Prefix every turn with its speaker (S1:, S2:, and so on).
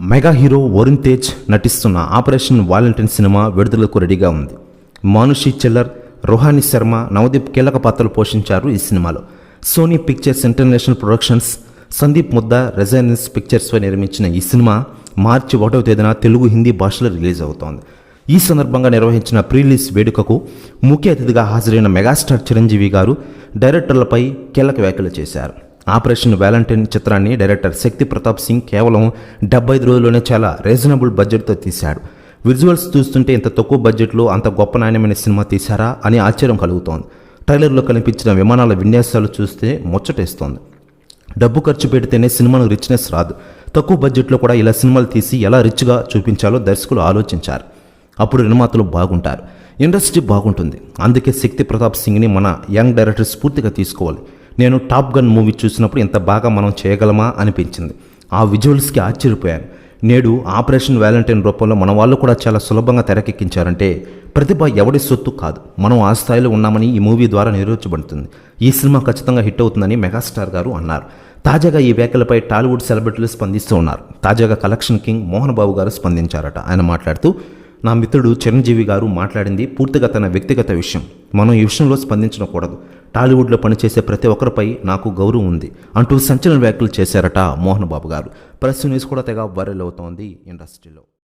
S1: Mega hero Varun Tej నటిస్తున్న operation వాలంటీన్ cinema విడుదలకు రెడీగా ఉంది. మానుషి చిల్లర్ రోహాని శర్మ నవదీప్ కీలక పాత్రలు పోషించారు ఈ సినిమాలో. Sony Pictures International Productions Sandeep Mudda Renaissance పిక్చర్స్పై నిర్మించిన ఈ సినిమా మార్చి ఒకటవ తేదీన తెలుగు హిందీ భాషలో రిలీజ్ అవుతోంది. ఈ సందర్భంగా నిర్వహించిన ప్రీలీజ్ వేడుకకు ముఖ్య అతిథిగా హాజరైన మెగాస్టార్ చిరంజీవి గారు డైరెక్టర్లపై కీలక వ్యాఖ్యలు చేశారు. ఆపరేషన్ వ్యాలంటైన్ చిత్రాన్ని డైరెక్టర్ శక్తి ప్రతాప్ సింగ్ కేవలం డెబ్బై ఐదు రోజుల్లోనే చాలా రీజనబుల్ బడ్జెట్తో తీశాడు. విజువల్స్ చూస్తుంటే ఇంత తక్కువ బడ్జెట్లో అంత గొప్ప నాణ్యమైన సినిమా తీశారా అని ఆశ్చర్యం కలుగుతోంది. ట్రైలర్లో కనిపించిన విమానాల విన్యాసాలు చూస్తే ముచ్చటేస్తోంది. డబ్బు ఖర్చు పెడితేనే సినిమాను రిచ్నెస్ రాదు. తక్కువ బడ్జెట్లో కూడా ఇలా సినిమాలు తీసి ఎలా రిచ్గా చూపించాలో దర్శకులు ఆలోచించారు. అప్పుడు నిర్మాతలు బాగుంటారు. ఇండస్ట్రీ బాగుంటుంది. అందుకే శక్తి ప్రతాప్ సింగ్ని మన యంగ్ డైరెక్టర్ స్ఫూర్తిగా తీసుకోవాలి. నేను టాప్ గన్ మూవీ చూసినప్పుడు ఇంత బాగా మనం చేయగలమా అనిపించింది. ఆ విజువల్స్కి ఆశ్చర్యపోయాను. నేడు ఆపరేషన్ వ్యాలంటైన్ రూపంలో మన వాళ్ళు కూడా చాలా సులభంగా తెరకెక్కించారంటే ప్రతిభ ఎవడి సొత్తు కాదు. మనం ఆ స్థాయిలో ఉన్నామని ఈ మూవీ ద్వారా నిర్వహించబడుతుంది ఈ సినిమా ఖచ్చితంగా హిట్ అవుతుందని మెగాస్టార్ గారు అన్నారు. తాజాగా ఈ వ్యాఖ్యలపై టాలీవుడ్ సెలబ్రిటీలు స్పందిస్తూ ఉన్నారు. తాజాగా కలెక్షన్ కింగ్ మోహన్ బాబు గారు స్పందించారట. ఆయన మాట్లాడుతూ నా మిత్రుడు చిరంజీవి గారు మాట్లాడింది పూర్తిగా తన వ్యక్తిగత విషయం. మనం ఈ విషయంలో స్పందించకూడదు టాలీవుడ్లో పనిచేసే ప్రతి ఒక్కరిపై నాకు గౌరవం ఉంది అంటూ సంచలన వ్యాఖ్యలు చేశారట మోహన్ బాబు గారు. ప్రెస్ న్యూస్ కూడా తెగ వైరల్ అవుతోంది ఇండస్ట్రీలో.